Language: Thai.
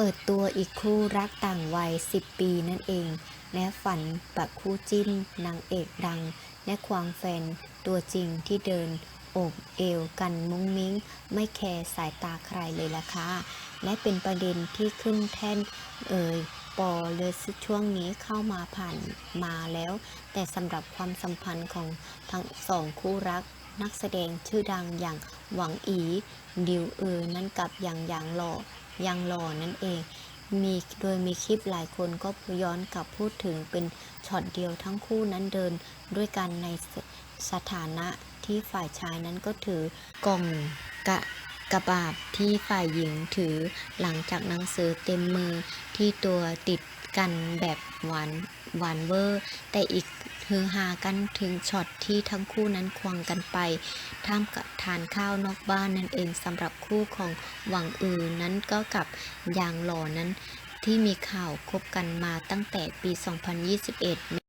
เปิดตัวอีกคู่รักต่างวัย 10 ปีนั่นเอง และฝันปะคู่จิ้นนางเอกดัง และควางแฟนตัวจริงที่เดินโอบเอวกันมุ้งมิ้ง ไม่แคร์สายตาใครเลยล่ะค่ะ และเป็นประเด็นที่ขึ้นแท่นเอ่ยปอเลยช่วงนี้เข้ามาผ่านมาแล้ว แต่สำหรับความสัมพันธ์ของทั้งสองคู่รักนักแสดงชื่อดังอย่างหวังอี ดิวเออ นั้นกับอย่างอย่างหล่อ ยังหล่อนั่นเอง มีโดยมีคลิปหลายคนก็ย้อนกลับพูดถึงเป็นช็อตเดียวทั้งคู่นั้นเดินด้วยกันในสถานะที่ฝ่ายชายนั้นก็ถือกล่องกะกระบาบที่ฝ่ายหญิงถือหลังจากหนังสือเต็มมือที่ตัวติดกันแบบหวานหวานเวอร์ แต่อีก ฮือฮากันถึงช็อตที่ทั้งคู่นั้นควงกันไปท่ามกับทานข้าวนอกบ้านนั่นเองสำหรับคู่ของหวังอือนั้นก็กับยางหล่อนั้นที่มีข่าวคบกันมาตั้งแต่ปี 2021